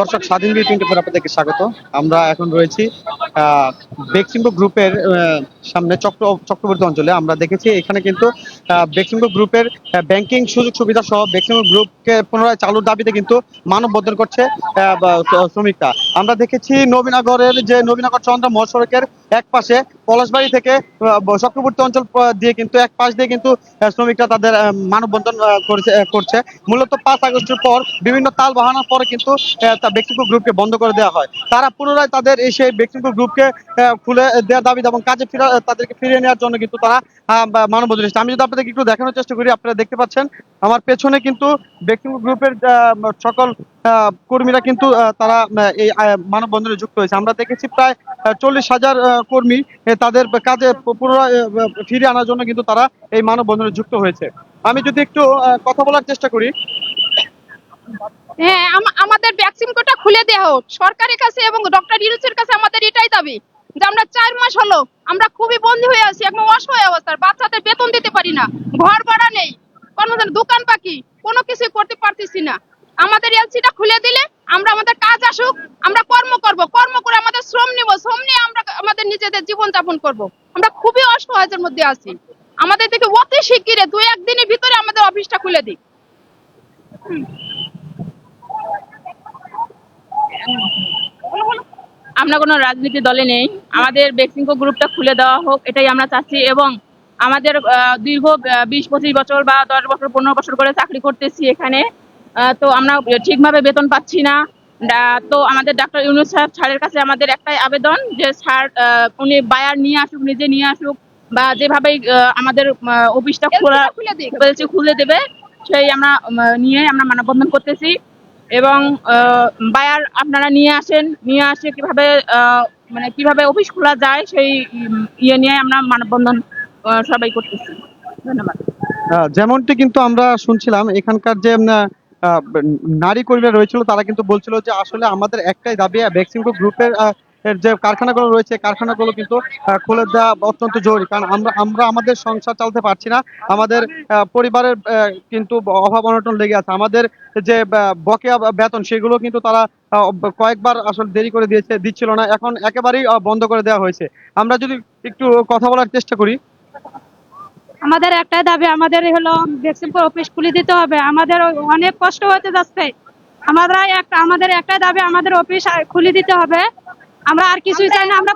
দর্শক স্বাধীন twenty four আপনাদেরকে স্বাগত। আমরা এখন রয়েছি আহ, গ্রুপের সামনে চক্র চক্রবর্তী অঞ্চলে আমরা দেখেছি। এখানে কিন্তু আহ, গ্রুপের ব্যাংকিং সুযোগ সুবিধা সহ বেক্সিমকো গ্রুপকে পুনরায় চালুর দাবিতে কিন্তু মানববন্ধন করছে শ্রমিকরা। আমরা দেখেছি নবীনগরের যে নবীনগর চন্দ্র মহাসড়কের এক পাশে পলাশবাড়ি থেকে চক্রবর্তী অঞ্চল দিয়ে কিন্তু এক পাশ দিয়ে কিন্তু শ্রমিকরা তাদের মানববন্ধন করেছে করছে। মূলত পাঁচ আগস্টের পর বিভিন্ন তাল বাহানার পরে কিন্তু ব্যক্তিগত গ্রুপকে বন্ধ করে দেওয়া হয়। তারা পুনরায় তাদের এই সেই ব্যক্তিগত গ্রুপকে খুলে দেওয়ার দাবি এবং কাজে ফিরা তাদেরকে ফিরিয়ে নেওয়ার জন্য কিন্তু তারা মানববন্ধন এসেছে। আমি যদি আপনাদেরকে একটু দেখানোর চেষ্টা করি, আপনারা দেখতে পাচ্ছেন, আমার পেছনে কিন্তু ব্যক্তিগত গ্রুপের সকল কর্মীরা কিন্তু তারা এই মানববন্ধনে যুক্ত হয়েছে। আমরা দেখেছি প্রায় চল্লিশ হাজার কর্মী তাদের কাজে পুনরায় ফিরিয়ে আনার জন্য কিন্তু তারা এই মানববন্ধনে যুক্ত হয়েছে। আমি যদি একটু কথা বলার চেষ্টা করি। হ্যাঁ আমাদের ভ্যাকসিন কোটা খুলে দেওয়া হোক। সরকারের কাছে এবং ডক্টর ইউনুসের কাছে আমাদের এটাই দাবি, যে আমরা চার মাস হলো, আমরা খুবই বন্দী হয়ে আছি, একদম অসহায় অবস্থার বাচ্চাদের বেতন দিতে পারি না, ঘর ভাড়া নেই, কর্মচারী, দোকান পাকি, কোনো কিছু করতে পারতেছি না। আমাদের এলসিটা খুলে দিলে আমরা আমাদের কাজ আসুক, আমরা কর্ম করব, কর্ম করে আমাদের শ্রম নিব, শ্রম নিয়ে আমরা আমাদের নিজেদের জীবন যাপন করব। আমরা খুবই অসহায়ের মধ্যে আছি। আমাদের থেকে অতি শিগগিরে দুই একদিনের ভিতরে আমাদের অফিসটা খুলে দিই আমরা কোনো রাজনীতি দলে নেই। আমাদের বেক্সিংকো গ্রুপটা খুলে দেওয়া হোক এটাই আমরা চাচ্ছি এবং আমাদের দীর্ঘ বিশ পঁচিশ বছর বা দশ বছর পনেরো বছর করে চাকরি করতেছি এখানে। তো আমরা ঠিকভাবে বেতন পাচ্ছি না। তো আমাদের ডাক্তার ইউনুস সাহেব স্যারের কাছে আমাদের একটাই আবেদন যে স্যার উনি বায়ার নিয়ে আসুক নিজে নিয়ে আসুক বা যেভাবেই আমাদের অফিসটা খোলা খুলে দেবে সেই আমরা নিয়ে আমরা মানববন্ধন করতেছি। এবং বায়ার আপনারা নিয়ে আসেন, নিয়ে আসে কীভাবে মানে কীভাবে অফিস খোলা যায় সেই ইয়ে নিয়ে আমরা মানববন্ধন সবাই করতেছি। ধন্যবাদ। যেমনটি কিন্তু আমরা শুনছিলাম, এখানকার যে নারী কর্মীরা রয়েছিল, তারা কিন্তু বলছিল যে আসলে আমাদের একটাই দাবি ভ্যাকসিনকো গ্রুপের যে কারখানাগুলো রয়েছে, কারখানাগুলো কিন্তু খুলে দেওয়া অত্যন্ত জরুরি। কারণ আমরা আমরা আমাদের সংসার চালাতে পারছি না। আমাদের পরিবারের কিন্তু অভাব অনটন লেগে আছে। আমাদের যে বকেয়া বেতন, সেগুলো কিন্তু তারা কয়েকবার আসলে দেরি করে দিয়েছে, দিচ্ছিল না। এখন একেবারেই বন্ধ করে দেওয়া হয়েছে। আমরা যদি একটু কথা বলার চেষ্টা করি। আমাদের একটাই দাবি, আমাদের হলো ভ্যাকসিন অফিস খুলে দিতে হবে। আমাদের অনেক কষ্ট হতে যাচ্ছে। আমাদের একটা আমাদের একটাই দাবি, আমাদের অফিস খুলে দিতে হবে। আমরা আর কিছুই চাই না আমরা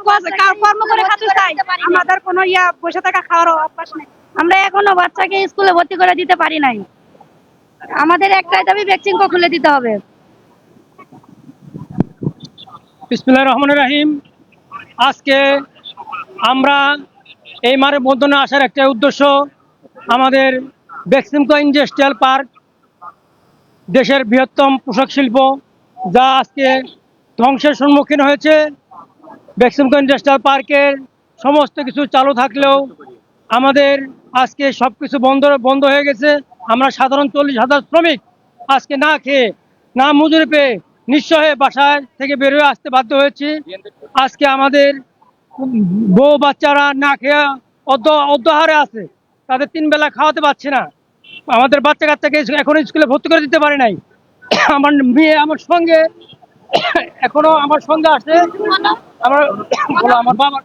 কর্ম করে খেতে চাই আমাদের কোনো ইয়া বসে থাকা খাওয়ার অভ্যাস নেই। আমরা এখনও বাচ্চাকে স্কুলে ভর্তি করে দিতে পারি নাই। আমাদের একটাই দাবি ভ্যাকসিন খুলে দিতে হবে। বিসমুল্লাহ রহমান রাহিম। আজকে আমরা এই মানববন্ধনে আসার একটা উদ্দেশ্য আমাদের বেক্সিমকো ইন্ডাস্ট্রিয়াল পার্ক দেশের বৃহত্তম পোশাক শিল্প যা আজকে ধ্বংসের সম্মুখীন হয়েছে। বেক্সিমকো ইন্ডাস্ট্রিয়াল পার্কের সমস্ত কিছু চালু থাকলেও আমাদের আজকে সব কিছু বন্ধ বন্ধ হয়ে গেছে। আমরা সাধারণ চল্লিশ হাজার শ্রমিক আজকে না খেয়ে, না মজুরি পেয়ে নিঃস্ব হয়ে বাসায় থেকে বের হয়ে আসতে বাধ্য হয়েছি। আজকে আমাদের বউ বাচ্চারা না খেয়ে অর্ধ অর্ধহারে আছে। তাদের তিন বেলা খাওয়াতে পারছে না। আমাদের বাচ্চা কাচ্চাকে এখন স্কুলে ভর্তি করে দিতে পারে নাই। আমার মেয়ে আমার সঙ্গে এখনও আমার সঙ্গে আছে। আমার আমার বাবার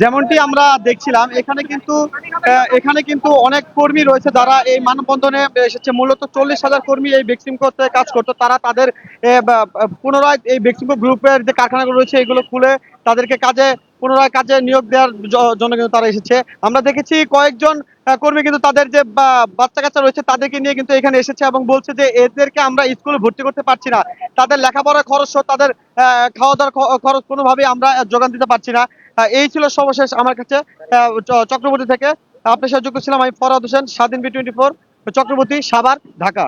যেমনটি আমরা দেখছিলাম এখানে কিন্তু এখানে কিন্তু অনেক কর্মী রয়েছে যারা এই মানববন্ধনে এসেছে। মূলত চল্লিশ হাজার কর্মী এই বেক্সিমকোতে কাজ করতো। তারা তাদের পুনরায় এই বেক্সিমকো গ্রুপের যে কারখানাগুলো রয়েছে, এগুলো খুলে তাদেরকে কাজে, পুনরায় কাজে নিয়োগ দেওয়ার জন্য কিন্তু তারা এসেছে। আমরা দেখেছি কয়েকজন কর্মী কিন্তু তাদের যে বাচ্চা কাচ্চা রয়েছে, তাদেরকে নিয়ে কিন্তু এখানে এসেছে এবং বলছে যে, এদেরকে আমরা স্কুলে ভর্তি করতে পারছি না। তাদের লেখাপড়ার খরচ তাদের খাওয়া দাওয়ার খরচ কোনোভাবেই আমরা যোগান দিতে পারছি না। এই ছিল সর্বশেষ আমার কাছে চক্রবর্তী থেকে। আপনার সাথে যুক্ত ছিলাম আমি Farhad Hossain Swadhin B twenty four Chakraborty Savar Dhaka.